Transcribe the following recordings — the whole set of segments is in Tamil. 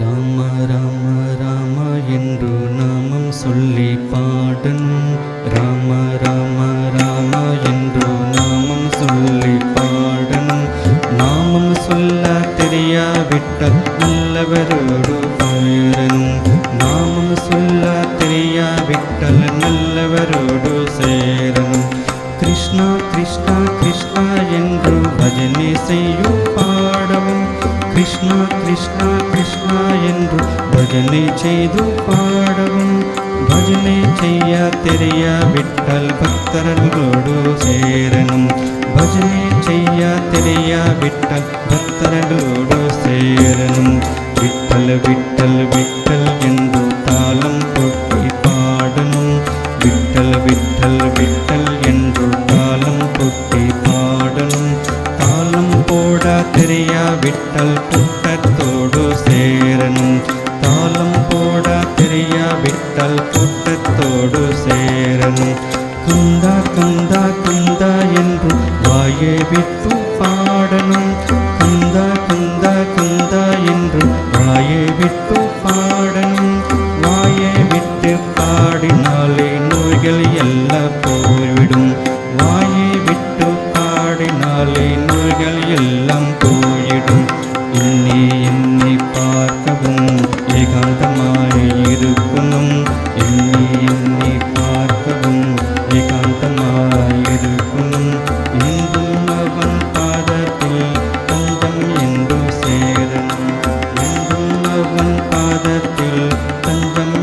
ராம ராம ராம என்று நாமம் சொல்லி பாடணும். ராம ராம ராம என்று நாமம் சொல்லி பாடணும். நாமம் சொல்ல தெரியாவிட்டால் நல்லவரோடு பாடணும் நாமம் சொல்ல தெரியாவிட்டால் நல்லவரோடு சேரணும். கிருஷ்ணா கிருஷ்ணா கிருஷ்ணா என்று பஜனை செய்யும் பாடவும் கிருஷ்ணா கிருஷ்ணா கிருஷ்ணா என்று பஜனை செய்து பாடவும் பஜனை செய்ய தெரியாவிட்டால் பக்தர்களோடு சேரணும் பஜனை செய்ய தெரியாவிட்டால் பக்தர்களோடு சேரணும் விட்டல் விட்டல் விட்டல் என்று தாளம் தெரியாவிட்டல் கூட்டத்தோடு சேரணும் தாளம் போட தெரியாவிட்டல் கூட்டத்தோடு சேரணும் குந்தா குந்தா குந்தா என்று வாயை விட்டு எண்ணி பார்க்கவும் ஏகாந்தமாய் என்றும் அவன் பாதத்தில் தஞ்சம் என்று சேரணும் என்றும் அவன் பாதத்தில் தஞ்சம்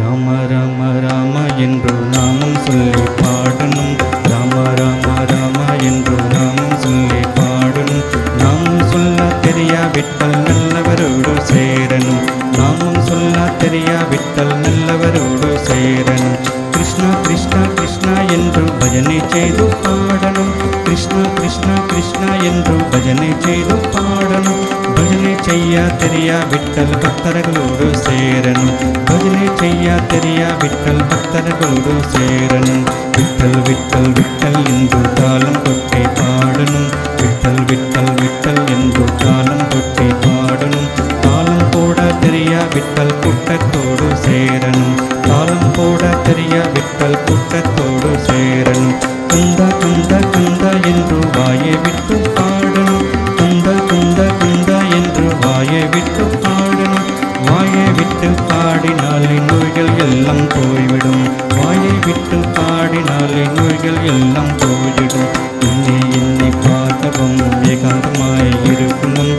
ராம ராம ராம என்று சொல்லி பாடணும். சொல்ல நல்லவரோடு சேரணும் கிருஷ்ணா கிருஷ்ணா கிருஷ்ணா என்று பஜனை செய்து பாடணும். கிருஷ்ணா கிருஷ்ணா கிருஷ்ணா என்று பஜனை செய்து பாடணும். பஜனை செய்ய தெரியாவிட்டல் பக்தர்களோடு சேரணும். பஜனை செய்ய தெரியாவிட்டல் பக்தர்களோடு சேரணும். விட்டல் விட்டல் விட்டல் என்று தாளம் கொட்டி பாடணும். விட்டல் கூட்டத்தோடு சேரணும் காலம் போட தெரியாவிட்டால் கூட்டத்தோடு சேரணும் குந்த குந்த குந்த என்று வாயை விட்டு பாடணும் குந்த குந்த குந்த என்று வாயை விட்டு பாடணும் வாயை விட்டு பாடினாலே நோய்கள் எல்லாம் போய்விடும் வாயை விட்டு பாடினாலே நோய்கள் எல்லாம் போய்விடும் என்னை என்னை பார்க்கவும் ஏகாந்தமாய் இருக்கணும்